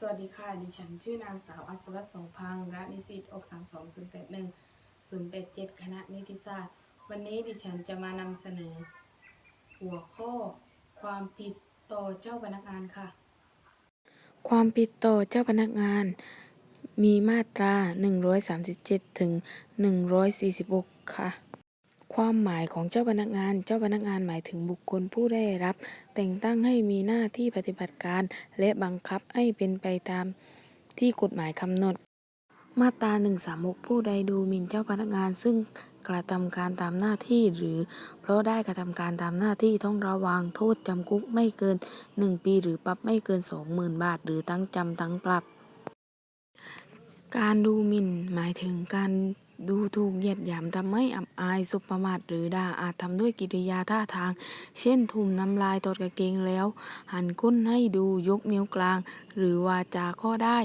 สวัสดีค่ะ ดิฉันชื่อนางสาวอัศวโสพังรันิสิตอก32081 087คณะนิติศาสตร์ วันนี้ดิฉันจะมานำเสนอ หัวข้อ ความผิดต่อเจ้าพนักงานค่ะ ความผิดต่อเจ้าพนักงาน มีมาตรา 137 ถึง 146 ค่ะ ความหมายของเจ้าพนักงาน เจ้าพนักงานหมายถึงบุคคลผู้ได้รับ แต่งตั้งให้มีหน้าที่ปฏิบัติการ และบังคับให้เป็นไปตามที่กฎหมายกำหนด มาตรา136 ผู้ใดดูหมิ่นเจ้าพนักงานซึ่งกระทำการตามหน้าที่หรือ เพราะได้กระทำการตามหน้าที่ต้องระวังโทษจำคุกไม่เกิน 1 ปีหรือปรับไม่เกิน 20,000 บาท หรือทั้งจำทั้งปรับ การดูหมิ่นหมายถึงการดูถูกเหยียดหยามทำให้อับอายสบประมาทหรือด่าอาจทำด้วยกิริยาท่าทาง เช่นทุ่มน้ำลายตดกางเกงแล้ว หันก้นให้ดูยกนิ้วกลาง หรือวาจาก็ได้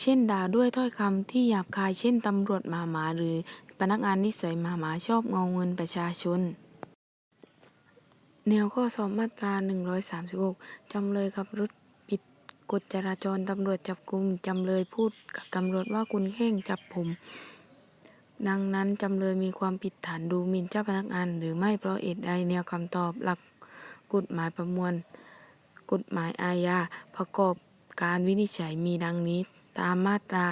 เช่นด่าด้วยถ้อยคำที่หยาบคายเช่นตำรวจหมาหมาหรือพนักงานนิสัยหมาหมาชอบเงาเงินประชาชน แนวข้อสอบมาตรา 136 จำเลยขับรถผิด กฎจราจรตำรวจจับกุมจำเลยพูดกับตำรวจว่าคุณแข้งจับผม ดังนั้นจำเลยมีความผิดฐานดูหมิ่นเจ้าพนักงาน หรือไม่เพราะเหตุใดแนวคำตอบหลักกฎหมายประมวล กฎหมายอาญาประกอบการวินิจฉัยมีดังนี้ตามมาตรา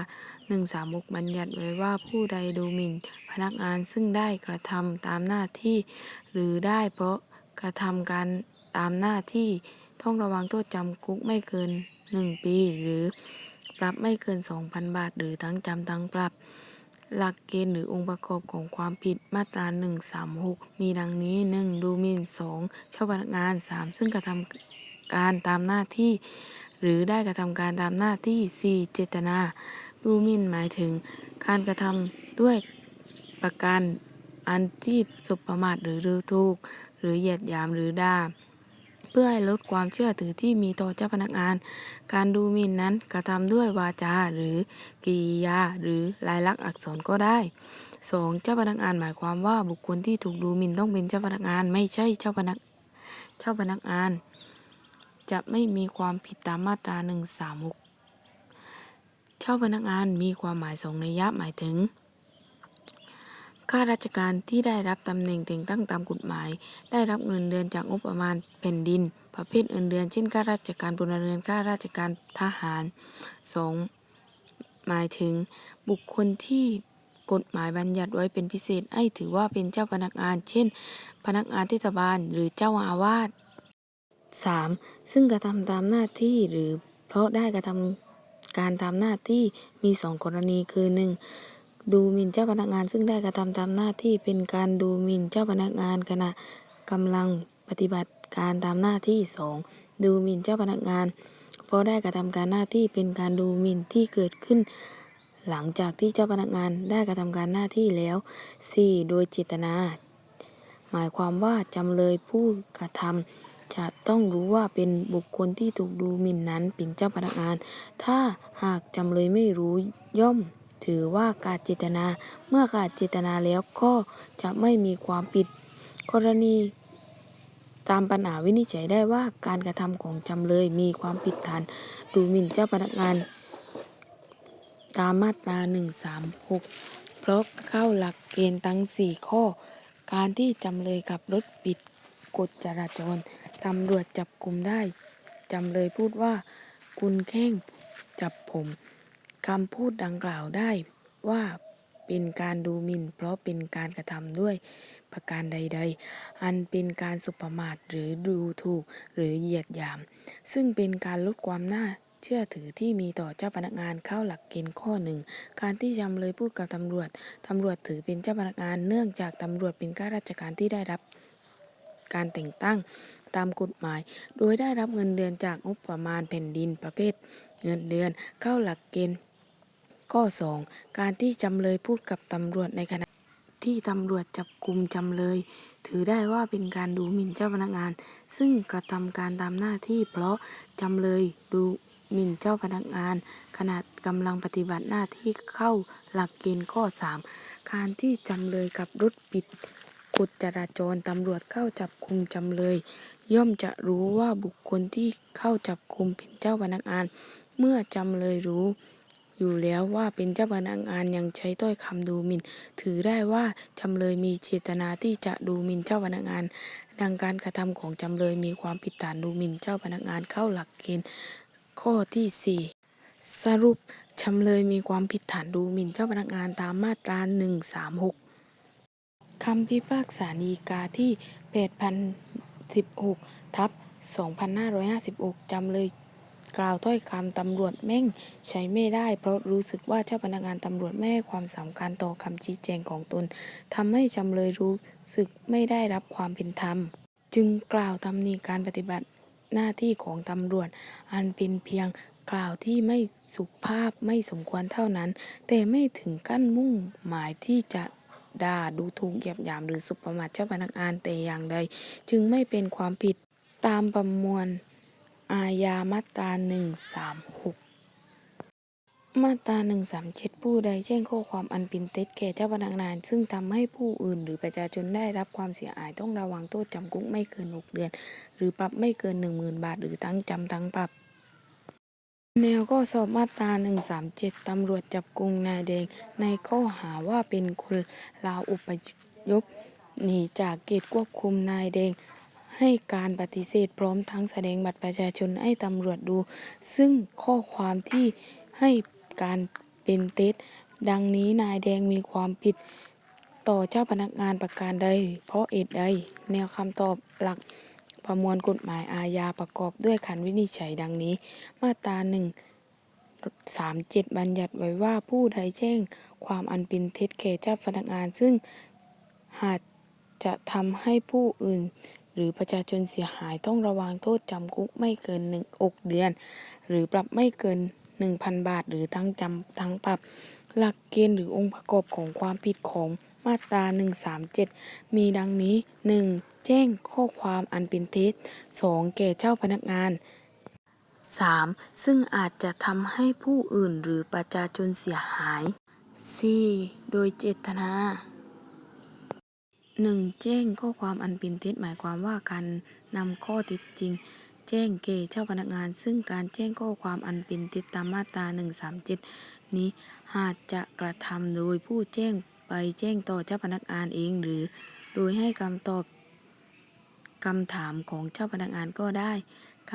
136 บัญญัติไว้ว่าผู้ใดดูหมิ่นพนักงานซึ่งได้กระทำตามหน้าที่ หรือได้เพราะกระทำการตามหน้าที่ต้องระวังโทษจำคุกไม่เกิน 1 ปี หรือปรับไม่เกิน 2,000 บาท หรือทั้งจำทั้งปรับ หลักเกณฑ์หรือองค์ประกอบของความผิดมาตรา 136 มีดังนี้ 1. ดูหมิ่น 2. เจ้าพนักงาน 3. ซึ่งกระทำการตามหน้าที่ หรือได้กระทำการตามหน้าที่ 4. เจตนา ดูหมิ่นหมายถึง การกระทำด้วยประการอันที่สบประมาทหรือดูถูก หรือเหยียดหยามหรือด่า เพื่อให้ลดความเชื่อถือที่มีต่อเจ้าพนักงาน การดูหมิ่นนั้นกระทำด้วยวาจาหรือกิริยา หรือลายลักษณ์อักษรก็ได้ 2. เจ้าพนักงานหมายความว่าบุคคลที่ถูกดูหมิ่นต้องเป็นเจ้าพนักงาน ไม่ใช่เจ้าพนักเจ้าพนักงาน จะไม่มีความผิดตามมาตรา136เจ้าพนักงานมีความหมายสองนัยยะหมายถึง ข้าราชการที่ได้รับตำแหน่งแต่งตั้งตามกฎหมาย ได้รับเงินเดือนจากงบประมาณแผ่นดิน ประเภทเงินเดือน เช่นข้าราชการพลเรือนข้าราชการทหาร 2. หมายถึง บุคคลที่กฎหมายบัญญัติไว้เป็นพิเศษให้ถือว่าเป็นเจ้าพนักงาน เช่น พนักงานเทศบาลหรือเจ้าอาวาส 3. ซึ่งกระทำตามหน้าที่หรือเพราะได้กระทำการตามหน้าที่มีสองกรณีคือ 1. ดูหมิ่นเจ้าพนักงานซึ่งได้กระทำตามหน้าที่เป็นการดูหมิ่นเจ้าพนักงานขณะกำลังปฏิบัติการตามหน้าที่ 2. ดูหมิ่นเจ้าพนักงาน เพราะได้กระทำการหน้าที่เป็นการดูหมิ่นที่เกิดขึ้น หลังจากที่เจ้าพนักงานได้กระทำการหน้าที่แล้ว 4. โดยเจตนา หมายความว่าจำเลยผู้กระทำจะต้องรู้ว่าเป็นบุคคลที่ถูกดูหมิ่นนั้นเป็นเจ้าพนักงาน ถ้าหากจำเลยไม่รู้ย่อม ถือว่าขาดเจตนา เมื่อขาดเจตนาแล้วก็จะไม่มีความผิด กรณี ตามปัญหาวินิจฉัยได้ว่าการกระทำของจำเลยมีความผิดฐานดูหมิ่นเจ้าพนักงาน ตามมาตรา 136 เพราะเข้าหลักเกณฑ์ทั้ง 4 ข้อ การที่จำเลยขับรถปิดกฎจราจรตำรวจจับกลุ่มได้จำเลยพูดว่า คุณแข้งจับผม คำพูดดังกล่าวได้ว่าเป็นการดูหมิ่น เพราะเป็นการกระทำด้วยประการใด ๆ อันเป็นการสุประมาทหรือดูถูกหรือเหยียดหยาม ซึ่งเป็นการลดความน่าเชื่อถือที่มีต่อเจ้าพนักงานเข้าหลักเกณฑ์ข้อหนึ่ง การที่จำเลยพูดกับตำรวจ ตำรวจถือเป็นเจ้าพนักงานเนื่องจากตำรวจเป็นข้าราชการที่ได้รับการแต่งตั้งตามกฎหมาย โดยได้รับเงินเดือนจากงบประมาณแผ่นดินประเภท เงินเดือนเข้าหลักเกณฑ์ ข้อ 2 การที่จำเลยพูดกับตำรวจในขณะที่ตำรวจจับกลุ่มจำเลย ถือได้ว่าเป็นการดูหมิ่นเจ้าพนักงาน ซึ่งกระทำการตามหน้าที่เพราะจำเลยดูหมิ่นเจ้าพนักงาน ขณะกำลังปฏิบัติหน้าที่เข้าหลักเกณฑ์ข้อ 3 การที่จำเลยกับรถปิดกฎจราจรตำรวจเข้าจับกุมจำเลย ย่อมจะรู้ว่าบุคคลที่เข้าจับกุมเป็นเจ้าพนักงาน เมื่อจำเลยรู้ อยู่แล้วว่าเป็นเจ้าพนักงานยังใช้ถ้อยคำดูหมิ่น ถือได้ว่าจำเลยมีเจตนาที่จะดูหมิ่นเจ้าพนักงาน ดังการกระทำของจำเลยมีความผิดฐานดูหมิ่นเจ้าพนักงานเข้าหลักเกณฑ์ข้อที่ 4สรุป จำเลยมีความผิดฐานดูหมิ่นเจ้าพนักงานตามมาตรา 136 คำพิพากษาฎีกาที่ 8016 ทับ 2556 จำเลย กล่าวถ้อยคำตำรวจแม่งใช้ไม่ได้ เพราะรู้สึกว่าเจ้าพนักงานตำรวจไม่ให้ความสำคัญต่อคำชี้แจงของตนทำให้จำเลยรู้สึกไม่ได้รับความเป็นธรรม จึงกล่าวตำหนิการปฏิบัติหน้าที่ของตำรวจ อันเป็นเพียงกล่าวที่ไม่สุภาพไม่สมควรเท่านั้น แต่ไม่ถึงขั้นมุ่งหมายที่จะด่าดูถูกเหยียดหยามหรือสุประมาทเจ้าพนักงานแต่อย่างใด จึงไม่เป็นความผิดตามประมวล อาญามาตรา136มาตรา137ผู้ใดแจ้งข้อความอันเป็นเท็จแก่เจ้าพนักงาน ซึ่งทำให้ผู้อื่นหรือประชาชนได้รับความเสียหายต้องระวังโทษจำคุกไม่เกิน6เดือน หรือปรับไม่เกิน10,000บาท หรือทั้งจำทั้งปรับแนวข้อสอบมาตรา137 ตำรวจจับกุมนายแดง ในข้อหาว่าเป็นคนลาวอุปยพหนีจากเขตควบคุมนายแดง ให้การปฏิเสธพร้อมทั้งแสดงบัตรประชาชนให้ตำรวจดู ซึ่งข้อความที่ให้การเป็นเท็จดังนี้นายแดงมีความผิด ต่อเจ้าพนักงานประการใด เพราะเหตุใด แนวคำตอบหลักประมวลกฎหมายอาญาประกอบด้วยขันวินิจฉัยดังนี้ มาตราหนึ่งสามเจ็ดบัญญัติไว้ว่าผู้ใดแจ้งความอันเป็นเท็จแก่เจ้าพนักงาน ซึ่งหากจะทำให้ผู้อื่น หรือประชาชนเสียหายต้องระวังโทษจำคุกไม่เกินหนึ่งอกเดือน หรือปรับไม่เกิน 1,000 บาท หรือทั้งจำทั้งปรับ หลักเกณฑ์หรือองค์ประกอบของความผิดของมาตรา 137 มีดังนี้ 1. แจ้งข้อความอันเป็นเท็จ 2. แก่เจ้าพนักงาน 3. ซึ่งอาจจะทำให้ผู้อื่นหรือประชาชนเสียหาย 4. โดยเจตนา 1. แจ้งข้อความอันเป็นเท็จหมายความว่าการนำข้อเท็จจริง แจ้งแก่เจ้าพนักงาน ซึ่งการแจ้งข้อความอันเป็นเท็จตามมาตรา 137 นี้หากจะกระทำโดยผู้แจ้งไปแจ้งต่อเจ้าพนักงานเองหรือ โดยให้คำตอบคำถามของเจ้าพนักงานก็ได้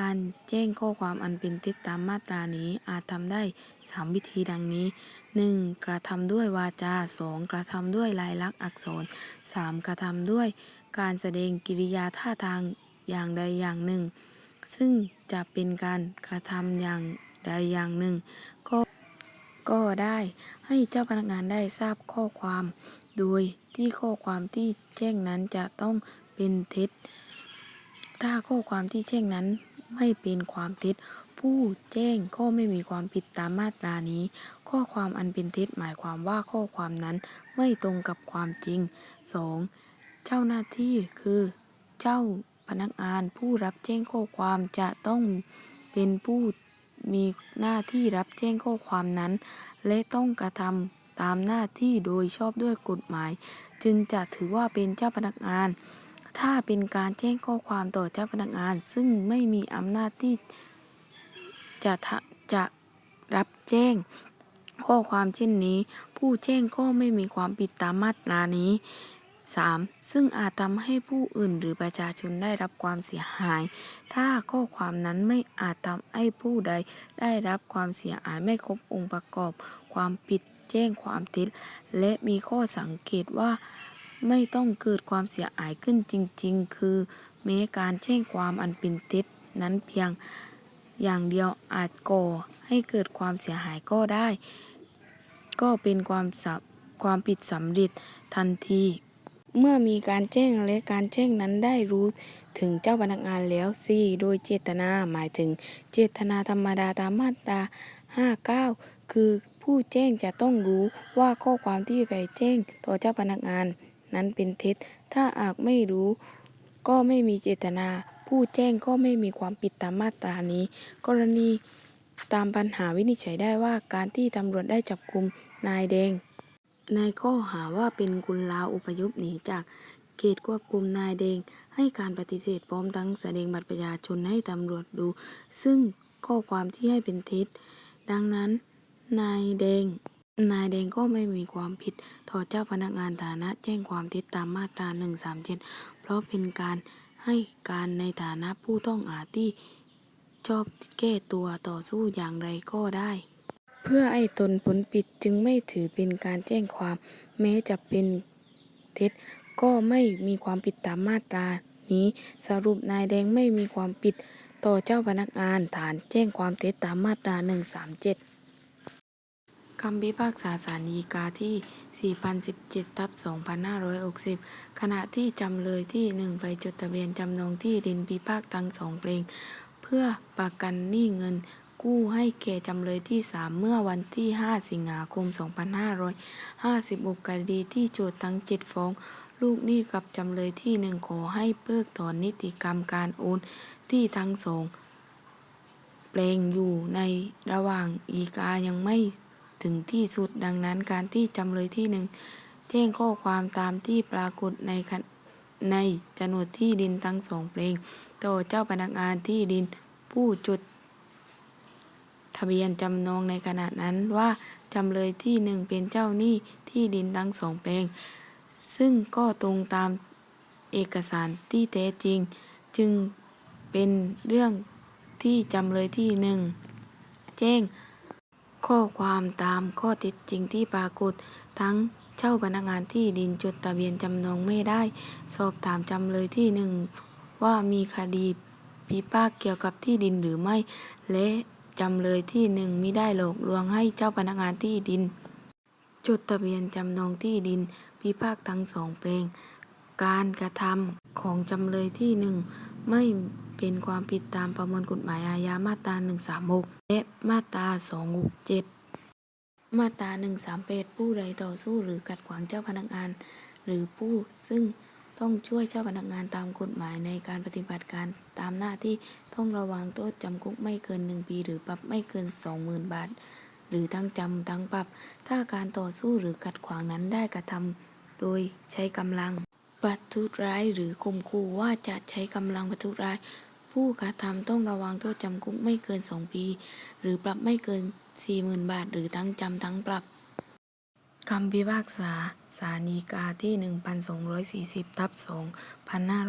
การแจ้งข้อความอันเป็นเท็จตามมาตรานี้อาจทำได้ 3 วิธีดังนี้ 1. กระทำด้วยวาจา 2. กระทำด้วยลายลักษณ์อักษร 3. กระทำด้วยการแสดงกิริยาท่าทางอย่างใดอย่างหนึ่ง ซึ่งจะเป็นการกระทำอย่างใดอย่างหนึ่ง ก็ก็ได้ให้เจ้าพนักงานได้ทราบข้อความ โดยที่ข้อความที่แจ้งนั้นจะต้องเป็นเท็จ ถ้าข้อความที่แจ้งนั้น ไม่เป็นความเท็จ ผู้แจ้งก็ไม่มีความผิดตามมาตรานี้ ข้อความอันเป็นเท็จหมายความว่าข้อความนั้นไม่ตรงกับความจริง 2. เจ้าหน้าที่คือ เจ้าพนักงานผู้รับแจ้งข้อความจะต้องเป็นผู้มีหน้าที่รับแจ้งข้อความนั้น และต้องกระทำตามหน้าที่โดยชอบด้วยกฎหมาย จึงจะถือว่าเป็นเจ้าพนักงาน ถ้าเป็นการแจ้งข้อความต่อเจ้าพนักงาน ซึ่งไม่มีอำนาจที่จะจะรับแจ้งข้อความเช่นนี้ ผู้แจ้งก็ไม่มีความผิดตามมาตรานี้ 3. ซึ่งอาจทำให้ผู้อื่นหรือประชาชนได้รับความเสียหาย ถ้าข้อความนั้นไม่อาจทำให้ผู้ใดได้รับความเสียหายไม่ครบองค์ประกอบ ความผิดแจ้งความเท็จและมีข้อสังเกตว่า ไม่ต้องเกิดความเสียหายขึ้นจริง ๆ คือแม้การแจ้งความอันเป็นเท็จนั้นเพียงอย่างเดียวอาจก่อให้เกิดความเสียหายก็ได้ ก็เป็นความความผิดสำเร็จทันที เมื่อมีการแจ้งและการแจ้งนั้นได้รู้ถึงเจ้าพนักงานแล้ว 4. โดยเจตนาหมายถึงเจตนาธรรมดาตามมาตรา59 คือผู้แจ้งจะต้องรู้ว่าข้อความที่ไปแจ้งต่อเจ้าพนักงาน นั้นเป็นเท็จ ถ้าอาจไม่รู้ก็ไม่มีเจตนา ผู้แจ้งก็ไม่มีความผิดตามมาตรานี้ กรณีตามปัญหาวินิจฉัยได้ว่าการที่ตำรวจได้จับกลุมนายแดงในข้อหาว่าเป็นกุลลาวอพยพหนีจากเขตควบคุมนายแดง ให้การปฏิเสธพร้อมทั้งแสดงบัตรประชาชนให้ตำรวจดู ซึ่งข้อความที่ให้เป็นเท็จ ดังนั้น นายแดง นายแดงก็ไม่มีความผิดต่อเจ้าพนักงานฐานะแจ้งความเท็จตามมาตรา 137 เพราะเป็นการให้การในฐานะผู้ต้องหาที่ชอบแก้ตัวต่อสู้อย่างไรก็ได้ เพื่อให้ตนผลปิดจึงไม่ถือเป็นการแจ้งความ แม้จะเป็นเท็จ ก็ไม่มีความผิดตามมาตรานี้สรุปนายแดงไม่มีความผิดต่อเจ้าพนักงานฐานแจ้งความเท็จตามมาตรา 137 คำพิพากษาศาลฎีกาที่ 4017ทับ2560 ขณะที่จำเลยที่ 1 ไปจดทะเบียนจำนองที่ดินพิพากษ์ทั้งสองเพลง เพื่อประกันหนี้เงินกู้ให้แก่จำเลยที่ 3 เมื่อวันที่ 5 สิงหาคม 2556คดีที่โจทก์ทั้ง 7 ฟ้อง ลูกหนี้กับจำเลยที่ 1 ขอให้เพิกถอนนิติกรรมการโอนที่ทั้งสองแปลงอยู่ในระหว่างอีกายังไม่ ถึงที่สุดดังนั้นการที่จำเลยที่หนึ่งแจ้งข้อความตามที่ปรากฏในในโฉนดที่ดินทั้งสองแปลงต่อเจ้าพนักงานที่ดินผู้จดทะเบียนจำนองในขณะนั้นว่าจำเลยที่หนึ่งเป็นเจ้าหนี้ที่ดินทั้งสองแปลง ซึ่งก็ตรงตามเอกสารที่แท้จริง จึงเป็นเรื่องที่จำเลยที่หนึ่งแจ้ง ข้อความตามข้อเท็จจริงที่ปรากฏ ทั้งเจ้าพนักงานที่ดินจดทะเบียนจำนองไม่ได้ สอบถามจำเลยที่หนึ่งว่ามีคดีพิพาทเกี่ยวกับที่ดินหรือไม่ และจำเลยที่หนึ่งมิได้หลอกลวงให้เจ้าพนักงานที่ดิน จดทะเบียนจำนองที่ดิน พิพากษ์ทั้งสองแปลง การกระทำของจำเลยที่หนึ่งไม่ เป็นความผิดตามประมวลกฎหมายอาญามาตรา 136 และมาตรา 267 มาตรา 138 ผู้ใดต่อสู้หรือขัดขวางเจ้าพนักงาน หรือผู้ซึ่งต้องช่วยเจ้าพนักงานตามกฎหมายในการปฏิบัติการตามหน้าที่ต้องระวังโทษจำคุกไม่เกิน 1 ปี หรือปรับไม่เกิน 20,000 บาท หรือทั้งจำทั้งปรับ ถ้าการต่อสู้หรือขัดขวางนั้นได้กระทำโดยใช้กำลัง ประทุษร้ายหรือข่มขู่ว่าจะใช้กำลังประทุษร้าย ผู้กระทำต้องระวังโทษจำคุกไม่เกิน 2 ปี หรือปรับไม่เกิน 40,000 บาท หรือทั้งจำทั้งปรับคำพิพากษาศาลีกาที่ 1240 ทับ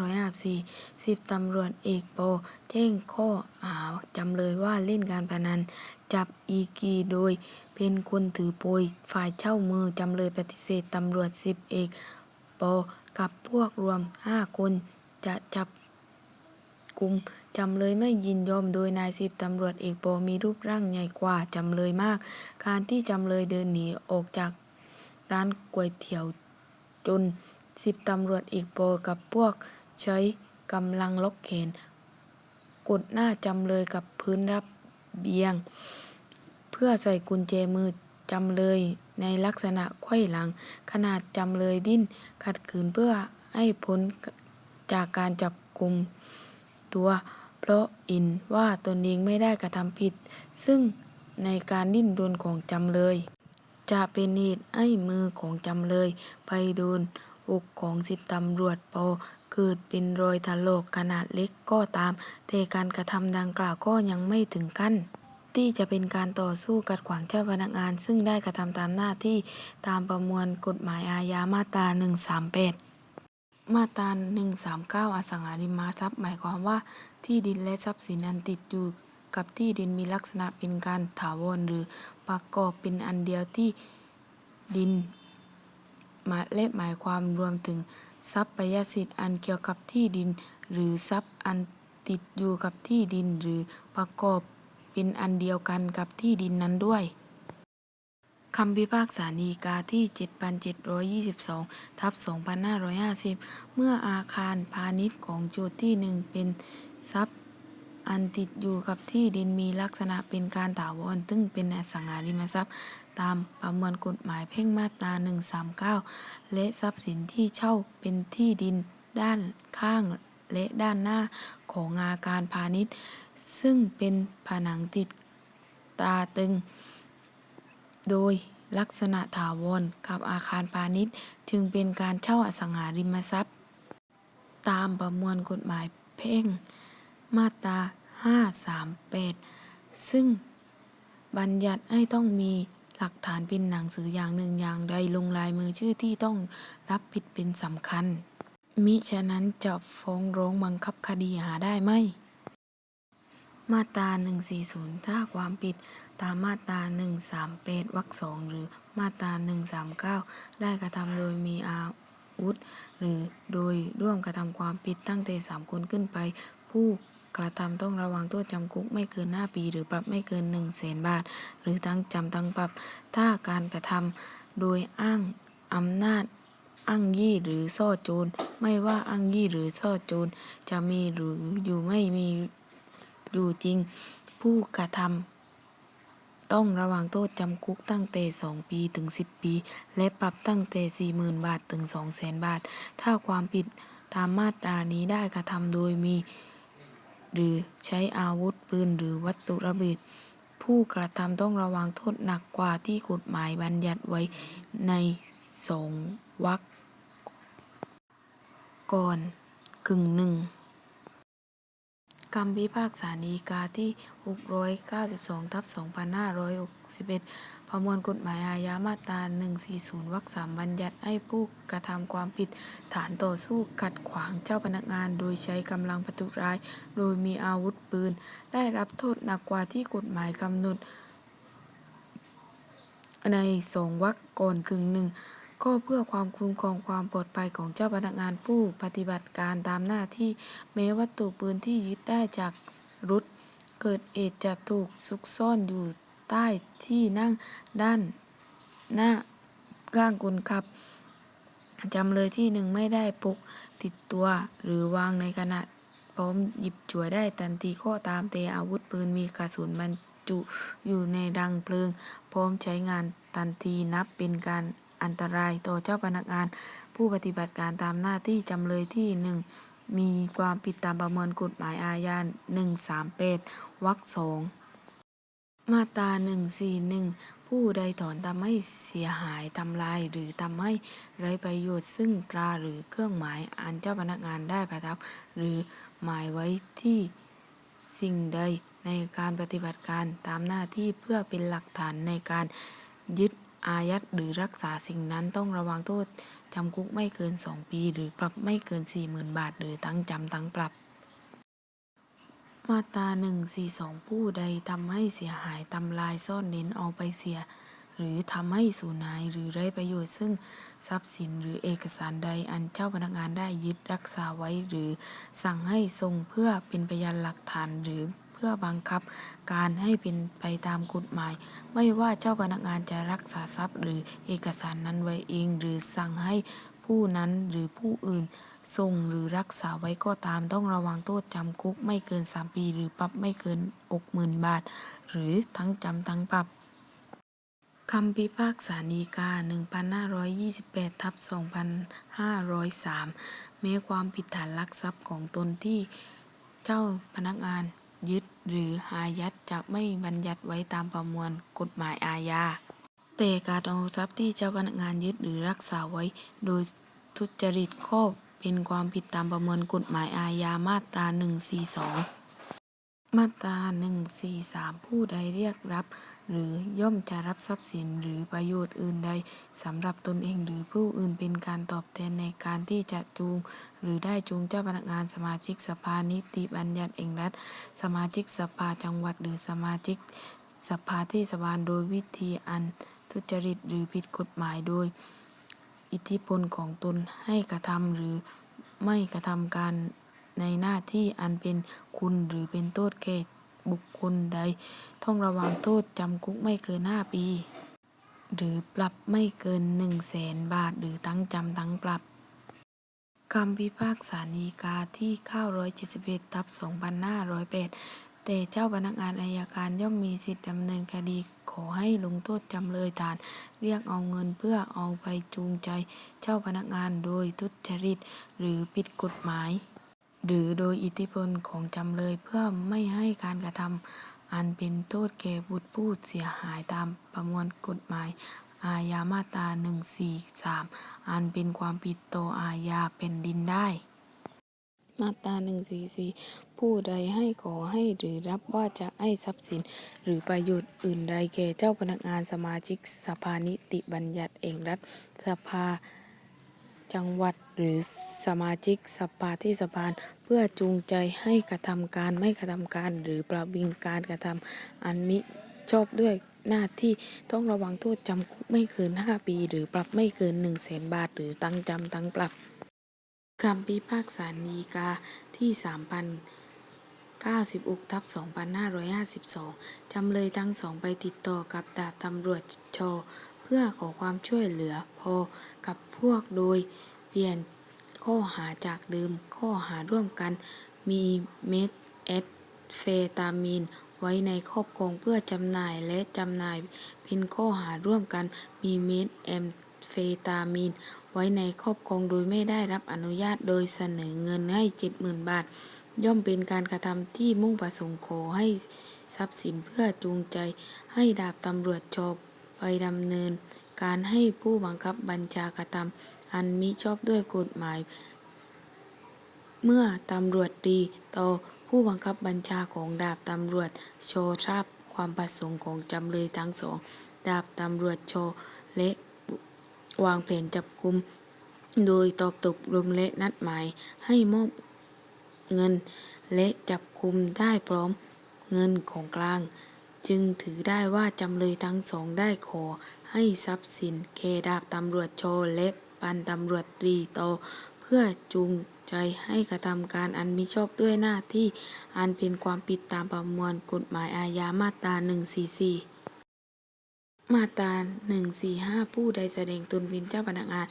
2554 10 ตำรวจเอกโปแจ้งข้อหาจำเลยว่าเล่นการพนัน จับอีกีโดย เป็นคนถือโพยฝ่ายเช่ามือ จำเลยปฏิเสธตำรวจสิบเอกโป กับพวกรวม5คนจะจับกลุ่มจำเลยไม่ยินยอมโดยนายสิบตำรวจเอกโปมีรูปร่างใหญ่กว่าจำเลยมาก การที่จำเลยเดินหนีออกจากร้านก๋วยเตี๋ยวจนสิบตำรวจเอกโปกับพวกใช้กำลังล็อกแขนกดหน้าจำเลยกับพื้นรับเบียง เพื่อใส่กุญแจมือจำเลย ในลักษณะไขว้หลัง ขนาดจำเลยดิ้น ขัดขืนเพื่อให้พ้นจากการจับกลุ่มตัว เพราะอินว่าตนเองไม่ได้กระทำผิด ซึ่งในการดิ้นรนของจำเลย จะเป็นเหตุให้มือของจำเลยไปโดนอกของสิบตำรวจปอเกิดเป็นรอยถลอกขนาดเล็กก็ตาม แต่การกระทำดังกล่าวก็ยังไม่ถึงขั้น ที่จะเป็นการต่อสู้กัดขวางเจ้าพนักงาน ซึ่งได้กระทำตามหน้าที่ตามประมวลกฎหมายอาญามาตรา 138 มาตรา 139 อสังหาริมทรัพย์ หมายความว่าที่ดินและทรัพย์สินอันติดอยู่กับที่ดินมีลักษณะเป็นการถาวรหรือประกอบเป็นอันเดียวที่ดินมายและหมายความรวมถึงทรัพยสิทธิ์อันเกี่ยวกับที่ดิน หรือทรัพย์อันติดอยู่กับที่ดินหรือประกอบ เป็นอันเดียวกันกับที่ดินนั้นด้วยคำพิพากษาฎีกาที่ 7722 ทับ 2550 เมื่ออาคารพาณิชย์ของโจทย์ที่หนึ่งเป็นทรัพย์อันติดอยู่กับที่ดินมีลักษณะเป็นการถาวรซึ่งเป็นอสังหาริมทรัพย์ ตามประมวลกฎหมายเพ่งมาตรา 139 และทรัพย์สินที่เช่าเป็นที่ดินด้านข้างและด้านหน้าของอาคารพาณิชย์ ซึ่งเป็นผนังติดตาตึง โดยลักษณะถาวรกับอาคารพาณิชย์ จึงเป็นการเช่าอสังหาริมทรัพย์ ตามประมวลกฎหมายเพ่ง มาตรา 538 ซึ่งบัญญัติให้ต้องมีหลักฐานเป็นหนังสืออย่างหนึ่งอย่างใดลงลายมือชื่อที่ต้องรับผิดเป็นสำคัญ มิฉะนั้นจะฟ้องร้องบังคับคดีหาได้ไหม มาตรา 140 ถ้าความผิดตามมาตรา 138วรรคสองหรือมาตรา 139 ได้กระทำโดยมีอาวุธ หรือโดยร่วมกระทำความผิดตั้งแต่3คนขึ้นไป ผู้กระทำต้องระวังโทษจำคุกไม่เกิน 5 ปี หรือปรับไม่เกิน 1 0 0 0 0แสนบาท หรือทั้งจำทั้งปรับ ถ้าการกระทำโดยอ้างอำนาจอ้างยี่หรือซ่อโจร ไม่ว่าอ้างยี่หรือซ่อโจร จะมีหรืออยู่ไม่มี อยู่จริง ผู้กระทำต้องระวังโทษจำคุกตั้งแต่ 2 ปีถึง 10 ปี และปรับตั้งแต่ 40,000 บาทถึง 200,000 บาท ถ้าความผิดตามมาตรานี้ได้กระทำโดยมี หรือใช้อาวุธปืนหรือวัตถุระเบิดผู้กระทำต้องระวังโทษหนักกว่าที่กฎหมายบัญญัติไว้ในสองวรรคก่อนกึ่งหนึ่ง คำพิพากษาฎีกาที่ 692 ทับ 2561 ประมวลกฎหมายอาญามาตรา 140 วรรคสามบัญญัติให้ผู้กระทำความผิด ฐานต่อสู้ขัดขวางเจ้าพนักงาน โดยใช้กำลังประทุร้าย โดยมีอาวุธปืน ได้รับโทษหนักกว่าที่กฎหมายกำหนด ในสองวรรคก่อนกึ่งหนึ่ง ก็เพื่อความคุ้มครองความปลอดภัยของเจ้าพนักงานผู้ปฏิบัติการตามหน้าที่ แม้วัตถุปืนที่ยึดได้จากรถเกิดเหตุจะถูกซุกซ่อนอยู่ใต้ที่นั่งด้านหน้าข้างคนขับจำเลยที่หนึ่งไม่ได้พกติดตัวหรือวางในขณะพร้อมหยิบจั่วได้ทันทีข้อตามแต่อาวุธปืนมีกระสุนบรรจุอยู่ในรังเพลิง พร้อมใช้งานทันทีนับเป็นการ อันตรายต่อเจ้าพนักงาน ผู้ปฏิบัติการตามหน้าที่จำเลยที่หนึ่งมีความผิดตามประมวลกฎหมายอาญา138วรรคสองมาตรา141 ผู้ใดถอนทำให้เสียหายทำลายหรือทำให้ไร้ประโยชน์ซึ่งตราหรือเครื่องหมายอันเจ้าพนักงานได้ประทับ หรือหมายไว้ที่สิ่งใดในการปฏิบัติการตามหน้าที่เพื่อเป็นหลักฐานในการยึด อายัดหรือรักษาสิ่งนั้นต้องระวังโทษจำคุกไม่เกิน 2 ปี หรือปรับไม่เกิน 40,000 บาท หรือทั้งจำทั้งปรับ มาตรา142 ผู้ใดทำให้เสียหายทำลายซ่อนเร้นเอาไปเสีย หรือทำให้สูญหายหรือไร้ประโยชน์ซึ่งทรัพย์สินหรือเอกสารใดอันเจ้าพนักงานได้ยึดรักษาไว้ หรือสั่งให้ทรงเพื่อเป็นพยานหลักฐานหรือ เพื่อบังคับการให้เป็นไปตามกฎหมาย ไม่ว่าเจ้าพนักงานจะรักษาทรัพย์หรือเอกสารนั้นไว้เอง หรือสั่งให้ผู้นั้นหรือผู้อื่นทรงหรือรักษาไว้ก็ตามต้องระวังโทษจำคุกไม่เกิน 3 ปี หรือปรับไม่เกิน 60,000 บาท หรือทั้งจำทั้งปรับคำพิพากษาฎีกา 1528 ทับ 2503 แม้ความผิดฐานลักทรัพย์ของตนที่เจ้าพนักงาน ยึดหรืออายัดจะไม่บัญญัติไว้ตามประมวลกฎหมายอาญา แต่การเอาทรัพย์ที่เจ้าพนักงานยึดหรือรักษาไว้ โดยทุจริตครอบเป็นความผิดตามประมวลกฎหมายอาญามาตรา 142 มาตรา143 ผู้ใดเรียกรับ หรือย่อมจะรับทรัพย์สินหรือประโยชน์อื่นใดสำหรับตนเองหรือผู้อื่นเป็นการตอบแทนในการที่จะจูง หรือได้จูงเจ้าพนักงานสมาชิกสภานิติบัญญัติแห่งรัฐ สมาชิกสภาจังหวัดหรือสมาชิก สภาเทศบาลโดยวิธีอันทุจริตหรือผิดกฎหมายโดย อิทธิพลของตนให้กระทำหรือไม่กระทำการ ในหน้าที่อันเป็นคุณหรือเป็นโทษแก่บุคคลใด ต้องระวังโทษจำคุกไม่เกิน 5 ปี หรือปรับไม่เกิน 1 0 0 0 0แสนบาท หรือทั้งจำทั้งปรับคำพิพากษาฎีกาที่ 971ทับ2508 แต่เจ้าพนักงานอายการย่อมมีสิทธิดำเนินคดีขอให้ลงโทษจำเลยฐาน เรียกเอาเงินเพื่อเอาไปจูงใจ เจ้าพนักงานโดยทุจริตหรือผิดกฎหมาย หรือโดยอิทธิพลของจำเลยเพื่อไม่ให้การกระทำอันเป็นโทษแก่บุตรผู้เสียหายตามประมวลกฎหมาย อาญามาตรา143 อันเป็นความผิดต่ออาญาแผ่นดินได้ มาตรา144 ผู้ใดให้ขอให้หรือรับว่าจะให้ทรัพย์สิน หรือประโยชน์อื่นใดแก่เจ้าพนักงานสมาชิกสภานิติบัญญัติแห่งรัฐสภาจังหวัด หรือสมาชิกสภาเทศบาเพื่อจูงใจให้กระทำการไม่กระทำการ หรือประวิงการกระทำอันมิชอบด้วยหน้าที่ต้องระวังโทษจำคุกไม่เกิน 5 ปี หรือปรับไม่เกิน 1 0 0 0 0แสนบาท หรือตั้งจำตั้งปรับคำพิพากษาฎีกาที่ 3,096ทับ2552 จำเลยทั้งสองไปติดต่อกับดาบตำรวจชเพื่อขอความช่วยเหลือพอกับพวกโดย ปลี่ยนข้อหาจากเดิม ข้อหาร่วมกัน มีเม็ดแอดเฟตามีน ไว้ในครอบครองเพื่อจำหน่ายและจำหน่าย เป็นข้อหาร่วมกัน มีเม็ดแอมเฟตามีน ไว้ในครอบครองโดยไม่ได้รับอนุญาตโดยเสนอเงินให้ 70,000 บาท ย่อมเป็นการกระทำที่มุ่งประสงค์ขอให้ทรัพย์สินเพื่อจูงใจให้ดาบตำรวจชอบไปดำเนิน การให้ผู้บังคับบัญชากระทำ อันมิชอบด้วยกฎหมาย เมื่อตำรวจดีต่อผู้บังคับบัญชาของดาบตำรวจโชทราบความประสงค์ของจำเลยทั้งสอง ดาบตำรวจโชและวางแผนจับกุม โดยตอบตกลงและนัดหมายให้มอบเงิน และจับคุมได้พร้อมเงินของกลาง จึงถือได้ว่าจำเลยทั้งสองได้ขอให้ทรัพย์สินแก่ดาบตำรวจโชและ ปันตำรวจตรีโตเพื่อจูงใจให้กระทำการอันมิชอบด้วยหน้าที่อันเป็นความผิดตามประมวลกฎหมายอาญามาตรา 144 มาตรา 145 ผู้ใดแสดงตนเป็นเจ้าพนักงาน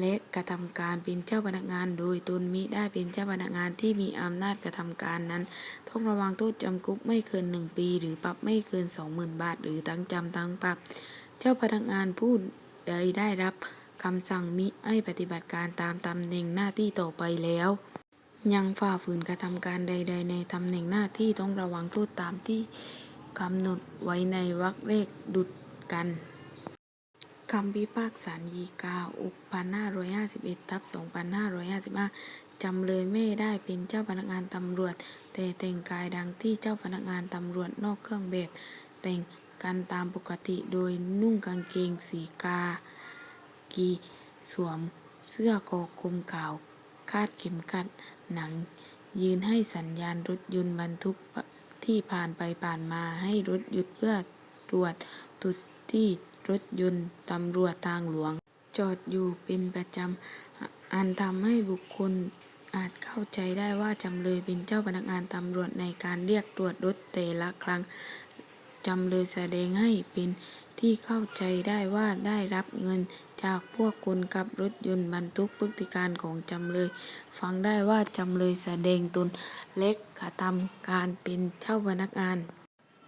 และกระทำการเป็นเจ้าพนักงาน โดยตนมิได้เป็นเจ้าพนักงานที่มีอำนาจกระทำการนั้นต้องระวังโทษจำคุกไม่เกิน 1 ปี หรือปรับไม่เกิน 20,000 บาท หรือทั้งจำทั้งปรับ เจ้าพนักงานผู้ใดได้รับ คำสั่งมิให้ปฏิบัติการตามตำแหน่งหน้าที่ต่อไปแล้ว ยังฝ่าฝืนกระทำการใด ๆ ในตำแหน่งหน้าที่ต้องระวังโทษตามที่กำหนดไว้ในวรรคเลขดุดกันคำพิพากษาฎีกาอุกพันห้าร้อยห้าสิบเอ็ดทับสองพันห้าร้อยห้าสิบห้าจำเลยไม่ได้เป็นเจ้าพนักงานตำรวจ แต่แต่งกายดังที่เจ้าพนักงานตำรวจนอกเครื่องแบบ แต่งกันตามปกติโดยนุ่งกางเกงสีกา กี สวมเสื้อคอกลมขาว คาดเข็มขัดหนัง ยืนให้สัญญาณรถยนต์บรรทุกที่ผ่านไปผ่านมาให้รถหยุดเพื่อตรวจตุดที่รถยนต์ตำรวจทางหลวง จอดอยู่เป็นประจำอันทำให้บุคคลอาจเข้าใจได้ว่าจำเลยเป็นเจ้าพนักงานตำรวจในการเรียกตรวจรถแต่ละครั้งจำเลยแสดงให้เป็นที่เข้าใจได้ว่าได้รับเงิน จากพวกคนขับรถยนต์บรรทุกพฤติการของจำเลย ฟังได้ว่าจำเลยแสดงตนเล็กกระทำการเป็นเจ้าพนักงาน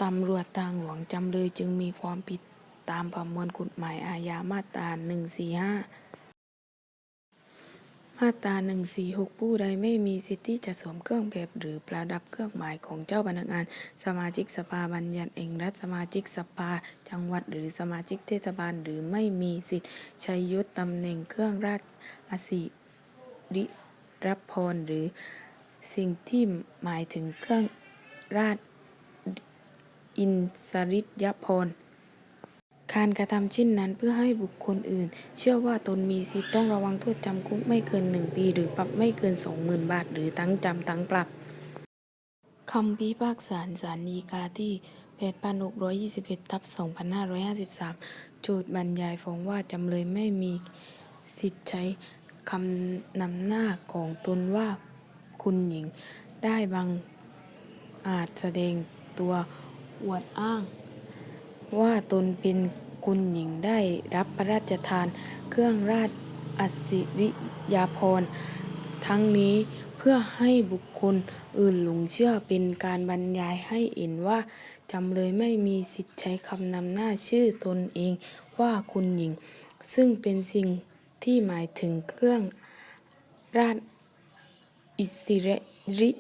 ตำรวจทางหลวงจำเลยจึงมีความผิดตามประมวลกฎหมายอาญามาตรา145 มาตรา146 ผู้ใดไม่มีสิทธิจะสวมเครื่องแบบหรือประดับเครื่องหมายของเจ้าพนักงาน สมาชิกสภาบัญญัติแห่งรัฐสมาชิกสภาจังหวัดหรือสมาชิกเทศบาลหรือไม่มีสิทธิใช้ยศตำแหน่งเครื่องราชอาศิริรับพรหรือสิ่งที่หมายถึงเครื่องราชอินสริยพร การกระทำเช่นนั้นเพื่อให้บุคคลอื่น เชื่อว่าตนมีสิทธิ์ต้องระวังโทษจำคุกไม่เกิน1ปี หรือปรับไม่เกิน20,000บาท หรือทั้งจำทั้งปรับคำพิพากษาศาลฎีกาที่ 8,621ทับ2,553 โจทย์บรรยายฟ้องว่าจำเลยไม่มีสิทธิ์ใช้คำนำหน้าของตนว่าคุณหญิง ได้บังอาจแสดงตัวอวดอ้าง ว่าตนเป็น คุณหญิงได้รับพระราชทาน เครื่องราชอัศิริยาภรณ์ทั้งนี้เพื่อให้บุคคลอื่นหลงเชื่อเป็นการบรรยายให้เห็นว่า จำเลยไม่มีสิทธิ์ใช้คำนำหน้าชื่อตนเองว่าคุณหญิง ซึ่งเป็นสิ่งที่หมายถึงเครื่องราชอิสริ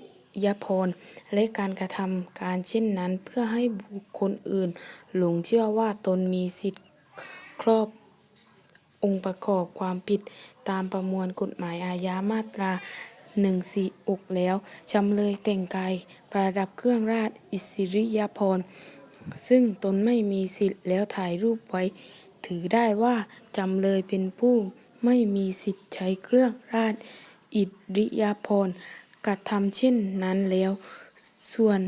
ยาภรและการกระทำการเช่นนั้น เพื่อให้บุคคลอื่น หลงเชื่อว่าตนมีสิทธิ์ครอบองค์ประกอบความผิดตามประมวลกฎหมายอาญามาตรา 1 4อกแล้ว จำเลยแต่งกายประดับเครื่องราชอิสริยาภรณ์ซึ่งตนไม่มีสิทธิ์แล้วถ่ายรูปไว้ ถือได้ว่า จำเลยเป็นผู้ไม่มีสิทธิ์ใช้เครื่องราชอิสริยาภรณ์ กระทำเช่นนั้นแล้ว ส่วน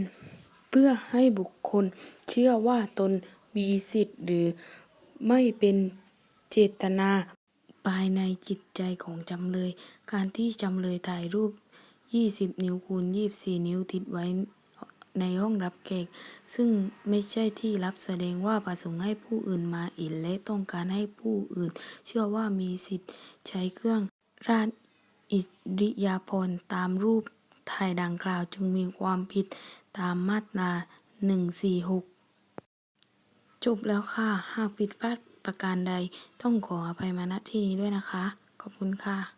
เพื่อให้บุคคลเชื่อว่าตนมีสิทธิ์หรือไม่เป็นเจตนาภายในจิตใจของจำเลย การที่จำเลยถ่ายรูป 20 นิ้วคูณ 24 นิ้วติดไว้ในห้องรับแขก ซึ่งไม่ใช่ที่รับแสดงว่าประสงค์ให้ผู้อื่นมาเห็นและต้องการให้ผู้อื่น เชื่อว่ามีสิทธิ์ใช้เครื่องราช อิริยาภรณ์ตามรูปถ่ายดังกล่าวจึงมีความผิดตามมาตรา 146 จบแล้วค่ะ หากผิดพลาดประการใดต้องขออภัยมาณที่นี้ด้วยนะคะ ขอบคุณค่ะ